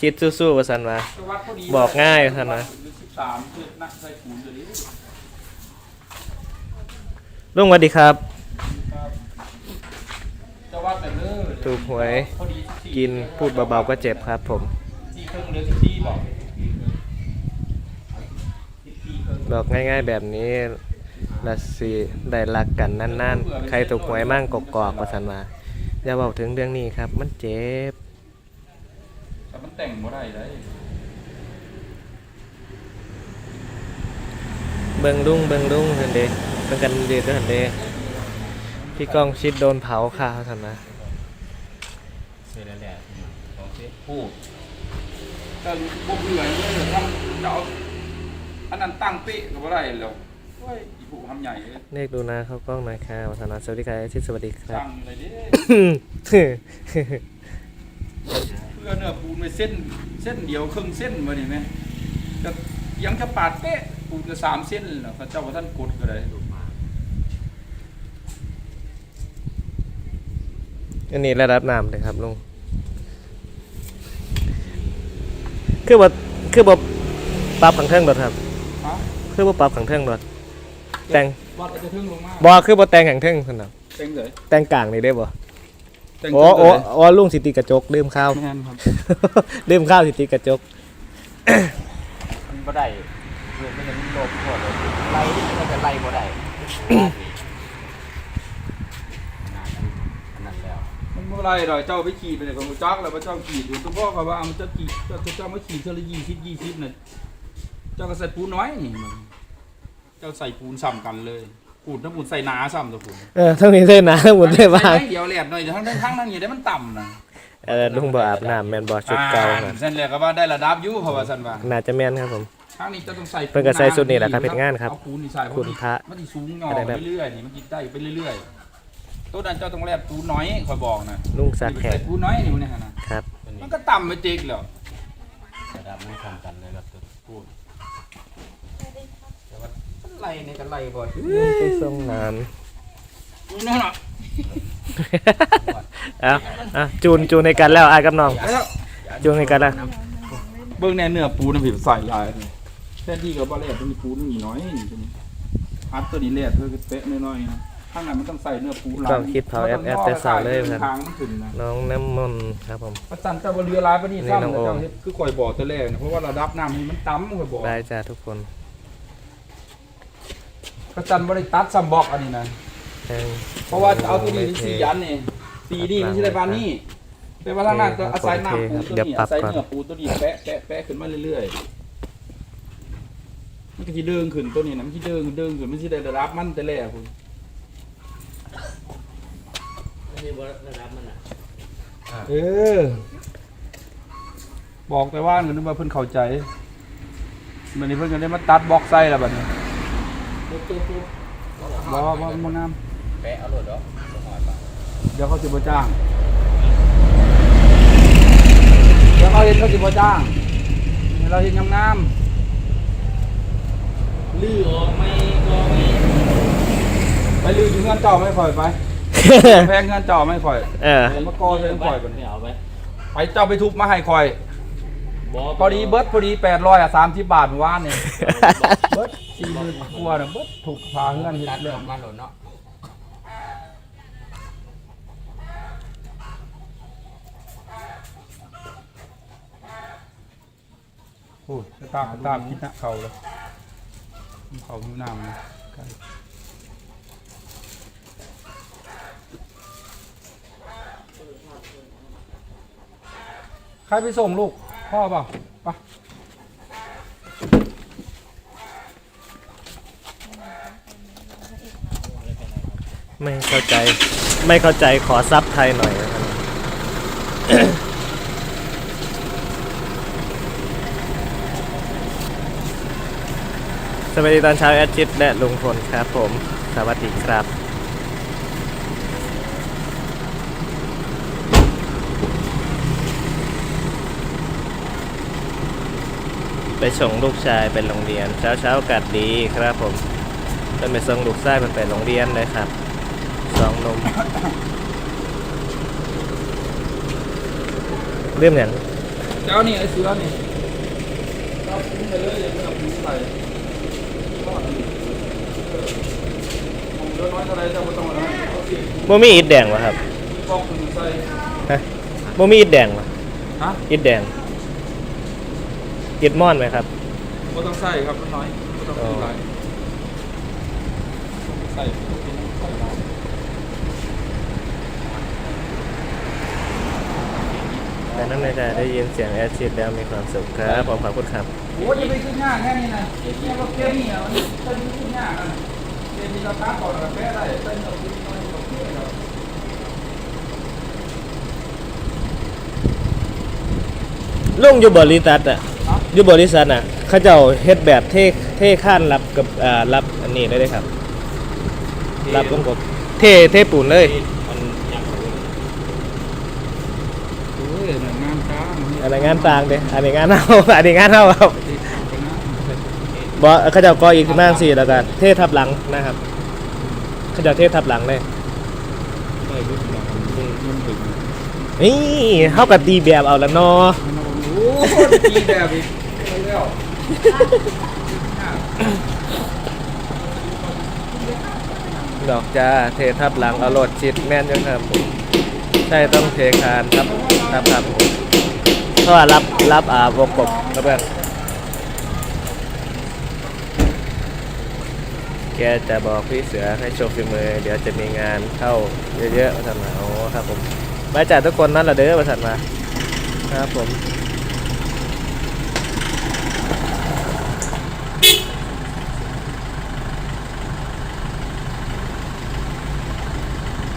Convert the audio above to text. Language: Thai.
ชิดสู้ๆว่าซั่นว่าจะวัดพอดีบอกง่ายท่านนะสิบสามคือนักใส่ปูนตัวนี้ลุงสวัสดีครับครับจะวัดแบบเด้อถูกหวยพอดี14กินพูดเบาๆก็เจ็บครับผมสี่ครึ่งเหลือสิบสี่บอกสิบสี่ครึ่งบอกง่ายๆแบบนี้ละสิได้รักกันนั่นๆ ใครถูกหวยมั่งกกอกว่าซั่นว่าอย่าเว้าถึงเรื่องนี้ครับ มันเจ็บ แต่มันแต่งบ่ได้เลยเบิ่งลุงเบิ่งลุงเห็นเด้เบิ่งกันเด็ดเห็นเด้พี่ก้องชิดโดนเผาค่ะว่าซั่นว่าเสร็จแล้วแหละของเสียพูดแต่พวกเหนื่อยเลยทำจะเอาอันนั้นตั้งเป๊ะก็บ่ได้แล้วโอ้ยอีผูทำใหญ่เลยเลขดูนะเข้ากล้องหน่อยค่ะว่าซั่นว่าสวัสดีครับชิดสวัสดีครับตั้งเลยเด้ เพื่อเนื้อปูนไปเส้นเส้นเดียวครึ่งเส้นมาดิแม่จะยังจะปาดเป๊ะปูนจะสามเส้นแล้วพระเจ้าว่าท่านกดก็ได้อันนี้ระดับน้ำเลยครับลุงคือบ่คือบ่ปรับขังเทิงรถครับ ฮะคือบ่ปรับขังเทิงรถแต่งวัดจะทึ่งลงมาบ่คือบ่แต่งขังเทิงซั่นน่ะเต็งเลยแต่งกลางนี่ได้บ่ เต็งโอ้โอ้โอ้ลุงสิติกระจกลืมข้าวแม่นครับลืมข้าวสิติกระจก มันบ่ได้เรื่องมันยังโลภโคตรเลยไล่มันจะไล่บ่ได้อันนั้นแล้วมันเมื่อไรดอกเจ้าไปขี่ไปเนี่ยของจักแล้วพระเจ้าขี่อยู่ตัวพ่อเขาว่ามันจะขี่เจ้าเจ้ามาขี่เทอละยี่สิบยี่สิบน่ะเจ้าก็ใส่ปูนน้อยนี่มันเจ้าใส่ปูนซ้ำกันเลย ปูนถ้าปูนใส่หนาซ้ำตัวปูนเออต้องมีเส้นนะหมุนได้บ้างใส่เดียวแหลดหน่อยทั้งทั้งทั้งนั่นอย่าได้มันต่ำนะเออลุงบ่อาบน้ำแม่นบ่ชุดเก่าอ่น่ะเส้นแรกก็ว่าได้ระดับอยูเพราะว่าสันว่าน่าจะแม่นครับผมทางนี้จะต้องใส่เพิ่นก็ใส่ชุดนี้แหละครับเฮ็ดงานครับเอาปูนนี่ใส่เพราะคุณพระมันสิสูงหย่ออะไรไปแบบเรื่อยๆนี่มันกินได้ไปเรื่อยๆตัวนั้นเจ้าต้องแลบปูนน้อยคอยบอกนะลุงสักแขใส่กปูนน้อยนี่มันเนี่ยนะครับตัวนี้มันก็ต่ำไปจิกแล้วระดับมันทำกันเลยครับตัวพูดแต่ ว่าไล่ในกันไล่บ่อยลุงไปส่งน้นั่นน่ะำอะอะจูนจูนในกันแล้วอายกับน้องแล้วจูนในกันแล้วเบิ่งแน่เนื้อปูนมันผิดใส่ลายเลยแค่ที่กับบ่แลบมันมีปูนมีน้อยนี่ตัวนี้อัดตัวนี้แลบเพื่อเป๊ะน้อยๆนะข้างในมันต้องใส่เนื้อปูนต้องคิดเผาแอปแอปแต่เสาเลยคครัรับบทางมันถึงนะน้องน้ำมนต์ครับผมประจันเจ้าบ่เรือลายปานนี้นี่ซ้ำน้องแต่โอมเจ้าเฮ็ดคือข่อยบอกแต่แรกนะเพราะว่าระดับน้ำนี่มันต่ำข่อยบอกได้จ้าทุกคน ประจันบ่ได้ตัดซ้ำบอกอันนี้นะแทงเพราะว่าจะเอาตัวนี้สียันนี่สีนี่มันสิได้ปานนี้แต่ว่าทางนั้นจะอาศัยน้ำปูตัวนี้อาศัยเนื้อปูตัวนี้แปะแปะแปะขึ้นมาเรื่อยๆมันก็สิเดิงขึ้นตัวนี้นะมันสิเดิงเดิงขึ้นมันสิได้ระดับมันแต่แรกพุ่นนี่บ่ระดับมันอะเออบอกแต่ว่าเงินว่าเพิ่นเข้าใจบัดนี้เพิ่นก็ได้มาตัดบล็อกไส้แล้วบัดนี้ ปุ๊บปุ๊บปุ๊บบ่บ่บ่งามแปะเอาโหลดดอกสองร้อยบาทเดี๋ยวเขาสิบ่จ้าง เดี๋ยวเขาเห็นเขาสิบ่จ้างให้เราเห็นงามลื้อออกไม่ก็ไม่ๆไปลืออยู่เงินเจ้าไม่ค่อยไปแพงเงินเจ้าไม่ค่อย เออมากอเส้นค่อยบัดไม่นี้เอาไปไปเจ้าไปทุบมาให้ค่อยบ่พอดีเบิดพอดี800อะ30 บาทเมื่อวานนี่ เบิด 40,000กว่าน่ะเบิดถูกพาเงินเฮ็ตัดดเรื่อองมาหลดเนาะโอ้ยตากกระตากกินนะเขาเลยเขาอยู่น้ำนะไกลใครไปส่งลูกพ่อเปล่า ไม่เข้าใจ ไม่เข้าใจขอซับไทยหน่อยนะครับสวัสดีตอนเช้าแอดจิตและลุงพลครับผม สวัสดีครับ ไปส่งลูกชายไปโรงเรียน เช้าเช้าอากาศดีครับผมเป็นไปส่งลูกชายมันไปโรงเรียนเลยครับ สองหนมเรื่องอย่างเจ้านี่ไอ้เสือนี่เจ้าปูนไปเลยอย่าเพิ่งเอาปูนใส่ทอดนี่เออมองเหลือน้อยเท่าไรเจ้าบ่ต้องเอานะเอาสิบ่มีอิฐแดงวะครับมีกล้องปืนใส่ฮะบ่มีอิฐแดงวะฮะอิฐแดงอิฐม่อนไหมครับบ่ต้องใส่ครับมันน้อยบ่ต้องอ๋อใส่ใส่ใส่ หลายแต่นั่นเลยจะได้ยินเสียงแอดชิดแล้วมีความสุขครับผมขอบคุณครับโอ้ยอยังไปขึ้นหน้าแค่นี้นะเนี่ยรถแค่นี้อะมันเต้นขึ้นหน้าอะเต้นมีราคาก่อนแล้วก็แพ้ได้เต้นเอาขึ้นน้อยกว่าเพื่อนเราลุงอยู่บริษัทอะอยู่บริษัทอะเขาเจ้าเฮ็ดแบบเท่เท่ข้านรับกับอ่ารับอันนี้ได้เลยครับ รับลงกบเท่เท่ปูนเลย มันยัง โอ้ยมันงานช้ามั นอันนี้งานต่างเด้อันนี้งานเฮาอันนี้งานเฮาครับติดกันนะบ่เขาเจ้าก็อีกมากสี่แล้วกันเท่ทับหลังนะครับเขาเจ้าเท่ทับหลังเลยได้รุ่นเรารุ่นถึงนี่เฮาก็ตีแบบเอาละเนาะโอ้ยตีแบบอีกเร็วดอกจ้าเททับหลังเอาโลดชิดแม่นอยู่ครับผมใช่ต้องเทคานครับครับครับผมเพ ราะว่ารับรับอ่าวงกบครับเพื่อนแกจะบอกพี่เสือให้โชว์ฝีมือ เดี๋ยวจะมีงานเข้าเยอะๆมาสันมาโอ้ครับผมไปจากทุกคนนั่นแหละเด้อมาสันมา ครับผม